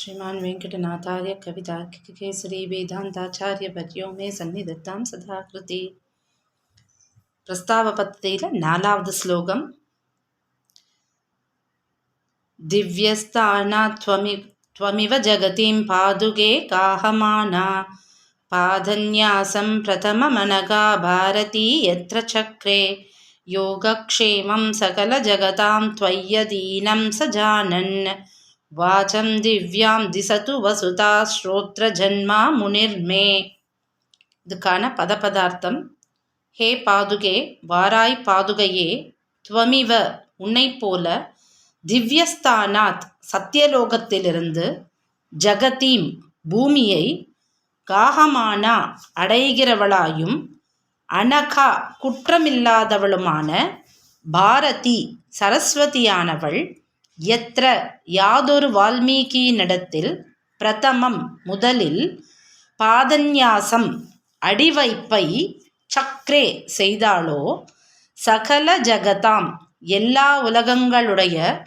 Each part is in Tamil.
श्रीमान् वेङ्कटनाचर्य कविताकेसरी वेदान्ताचार्यपर्यो मे सन्धिदत्तां सदाकृति। प्रस्तावपत्रैल नालावद् श्लोकं दिव्यस्ताना त्वमि त्वमिव जगतिं पादुगे काहमाना। पादन्यासं प्रथममनगा भारती यत्र चक्रे। योगक्षेमं सकलजगतां त्वय्यदीनं स जानन् வாச்சம் திவ்யாம் திசத்து வசுதா ஸ்ரோத்ர ஜன்மா முனிர்மே இதுக்கான பதபதார்த்தம். ஹே பாதுகே வாராய் பாதுகையே துவமிவ உன்னை போல திவ்யஸ்தானாத் சத்தியலோகத்திலிருந்து ஜகதீம் பூமியை காகமானா அடைகிறவளாயும் அனகா குற்றமில்லாதவளுமான பாரதி சரஸ்வதியானவள் எத்திர யாதொரு வால்மீகியினிடத்தில் பிரதமம் முதலில் பாதன்யாசம் அடிவைப்பை சக்ரே செய்தாளோ? சகல ஜகதாம் எல்லா உலகங்களுடைய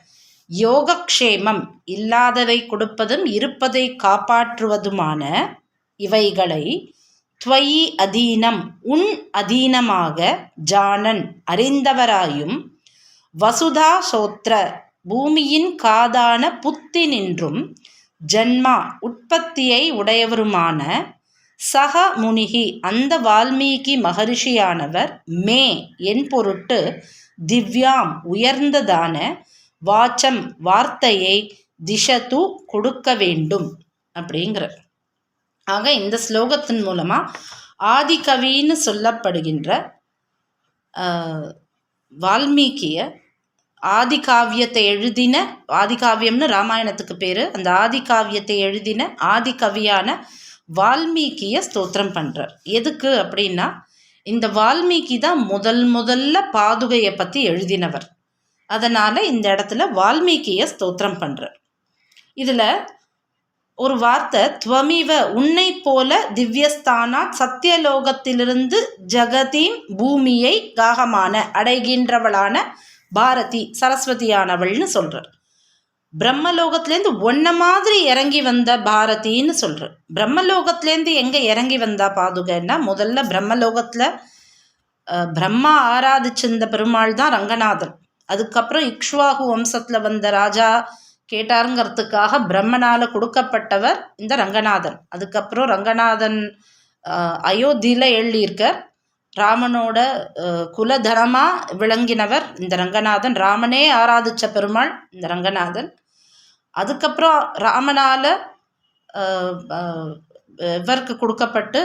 யோகக்ஷேமம் இல்லாததை கொடுப்பதும் இருப்பதை காப்பாற்றுவதுமான இவைகளை துவயி அதீனம் உன் அதீனமாக ஜானன் அறிந்தவராயும் வசுதா சோத்ர பூமியின் காதான புத்தினின்றும் ஜன்மா உற்பத்தியை உடையவருமான சக முனிகி அந்த வால்மீகி மகரிஷியானவர் மே என் பொருட்டு திவ்யாம் உயர்ந்ததான வாச்சம் வார்த்தையை திஷத்து கொடுக்க வேண்டும் அப்படிங்கிற ஆக இந்த ஸ்லோகத்தின் மூலமாக ஆதிகவின்னு சொல்லப்படுகின்ற வால்மீகியை ஆதிகாவியத்தை எழுதின ஆதிகாவியம்னு ராமாயணத்துக்கு பேர். அந்த ஆதிகாவியத்தை எழுதின ஆதி கவியான வால்மீகியை ஸ்தோத்திரம் பண்ணுறார் எதுக்கு அப்படின்னா இந்த வால்மீகி தான் முதல் முதல்ல பாதுகையை பற்றி எழுதினவர். அதனால் இந்த இடத்துல வால்மீகியை ஸ்தோத்திரம் பண்ணுறார் இதில் ஒரு வார்த்தை துவமிவ உன்னை போல திவ்யஸ்தானா சத்தியலோகத்திலிருந்து ஜகதீம் பூமியை காகமான அடைகின்றவளான பாரதி சரஸ்வதியானவள்னு சொல்கிறார் பிரம்மலோகத்துலேருந்து ஒன்ன மாதிரி இறங்கி வந்த பாரதின்னு சொல்கிறார் பிரம்மலோகத்துலேருந்து எங்கே இறங்கி வந்தா பாதுகைன்னா முதல்ல பிரம்மலோகத்தில் பிரம்மா ஆராதிச்சிருந்த பெருமாள் தான் ரங்கநாதன். அதுக்கப்புறம் இக்ஷ்வாகு வம்சத்தில் வந்த ராஜா கேட்டாருங்கிறதுக்காக பிரம்மனால் கொடுக்கப்பட்டவர் இந்த ரங்கநாதன். அதுக்கப்புறம் ரங்கநாதன் அயோத்தியில் எழுதியிருக்கார். ராமனோட குலதனமாக விளங்கினவர் இந்த ரங்கநாதன். ராமனே ஆராதித்த பெருமாள் இந்த ரங்கநாதன். அதுக்கப்புறம் ராமனால் இவருக்கு கொடுக்கப்பட்டு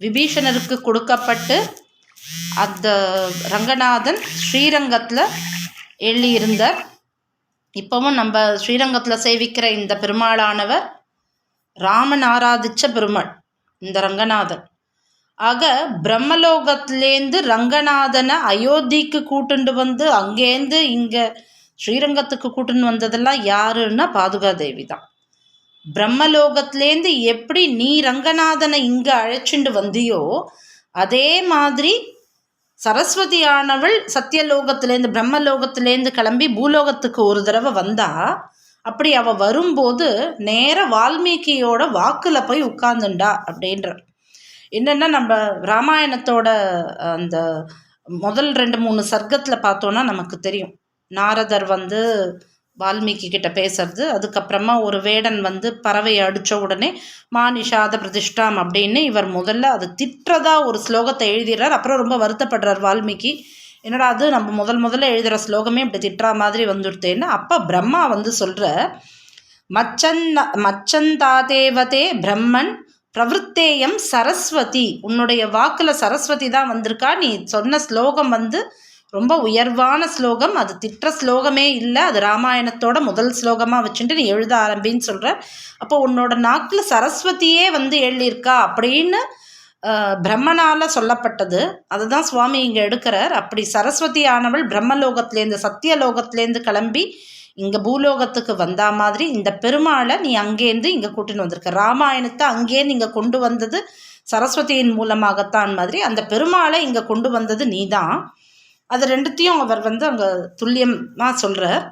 விபீஷணருக்கு கொடுக்கப்பட்டு அந்த ரங்கநாதன் ஸ்ரீரங்கத்தில் எழுதியிருந்தார். இப்போவும் நம்ம ஸ்ரீரங்கத்தில் சேவிக்கிற இந்த பெருமாளானவர் ராமன் ஆராதித்த பெருமாள் இந்த ரங்கநாதன். ஆக பிரம்மலோகத்திலேருந்து ரங்கநாதனை அயோத்திக்கு கூட்டுண்டு வந்து அங்கேருந்து இங்கே ஸ்ரீரங்கத்துக்கு கூட்டுன்னு வந்ததெல்லாம் யாருன்னா பாதுகாதேவி தான். பிரம்மலோகத்திலேருந்து எப்படி நீ ரங்கநாதனை இங்கே அழைச்சிண்டு வந்தியோ அதே மாதிரி சரஸ்வதியானவள் சத்தியலோகத்திலேருந்து பிரம்மலோகத்திலேருந்து கிளம்பி பூலோகத்துக்கு ஒரு தடவை வந்தா அப்படி அவள் வரும்போது நேர வால்மீகியோட வாக்கில் போய் உட்கார்ந்துண்டா அப்படின்ற என்னென்னா நம்ம ராமாயணத்தோட அந்த முதல் ரெண்டு மூணு சர்க்கத்தில் பார்த்தோன்னா நமக்கு தெரியும். நாரதர் வந்து வால்மீகி கிட்ட பேசுறது அதுக்கப்புறமா ஒரு வேடன் வந்து பறவையை அடித்த உடனே மானிஷாத பிரதிஷ்டாம் அப்படின்னு இவர் முதல்ல அது திட்டுறதா ஒரு ஸ்லோகத்தை எழுதிடுறார். அப்புறம் ரொம்ப வருத்தப்படுறார் வால்மீகி. என்னடா அது நம்ம முதல் முதல்ல எழுதுகிற ஸ்லோகமே இப்படி திட்டுற மாதிரி வந்துடுத்தேன்னு அப்போ பிரம்மா வந்து சொல்கிற மச்சன் மச்சந்தாதேவதே பிரம்மன் பிரவருத்தேயம் சரஸ்வதி. உன்னுடைய வாக்கில் சரஸ்வதி தான் வந்திருக்கா? நீ சொன்ன ஸ்லோகம் வந்து ரொம்ப உயர்வான ஸ்லோகம். அது திட்ட ஸ்லோகமே இல்லை. அது ராமாயணத்தோட முதல் ஸ்லோகமாக வச்சுட்டு நீ எழுத ஆரம்பின்னு சொல்கிற அப்போ உன்னோட நாக்கில் சரஸ்வதியே வந்து எழுதியிருக்கா அப்படின்னு பிரம்மனால் சொல்லப்பட்டது. அதுதான் சுவாமி இங்கே எடுக்கிறார். அப்படி சரஸ்வதி ஆனவள் பிரம்மலோகத்திலேருந்து சத்தியலோகத்திலேருந்து கிளம்பி இங்கே பூலோகத்துக்கு வந்தா மாதிரி இந்த பெருமாளை நீ அங்கேருந்து இங்கே கூட்டின்னு வந்திருக்க. ராமாயணத்தை அங்கேருந்து இங்கே கொண்டு வந்தது சரஸ்வதியின் மூலமாகத்தான் மாதிரி அந்த பெருமாளை இங்கே கொண்டு வந்தது நீ தான் அது ரெண்டுத்தையும் அவர் வந்து அங்கே துல்லியமாக சொல்கிறார்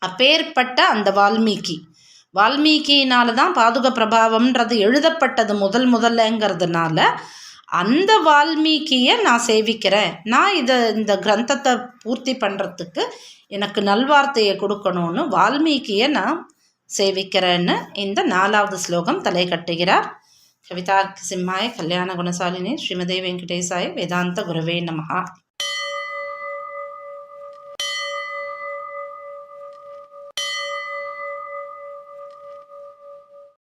அப்பேற்பட்ட அந்த வால்மீகி. வால்மீகியினால தான் பாதுக பிரபாவம்ன்றது எழுதப்பட்டது முதல் முதல்லங்கிறதுனால அந்த வால்மீகியை நான் சேவிக்கிறேன். நான் இதை இந்த கிரந்தத்தை பூர்த்தி பண்ணுறதுக்கு எனக்கு நல்வார்த்தையை கொடுக்கணும்னு வால்மீகியை நான் சேவிக்கிறேன்னு இந்த நாலாவது ஸ்லோகம் தலை கட்டுகிறார். கவிதா சிம்மாய கல்யாண குணசாலினி ஸ்ரீமதே வெங்கடேசாய வேதாந்த குரவே நமகா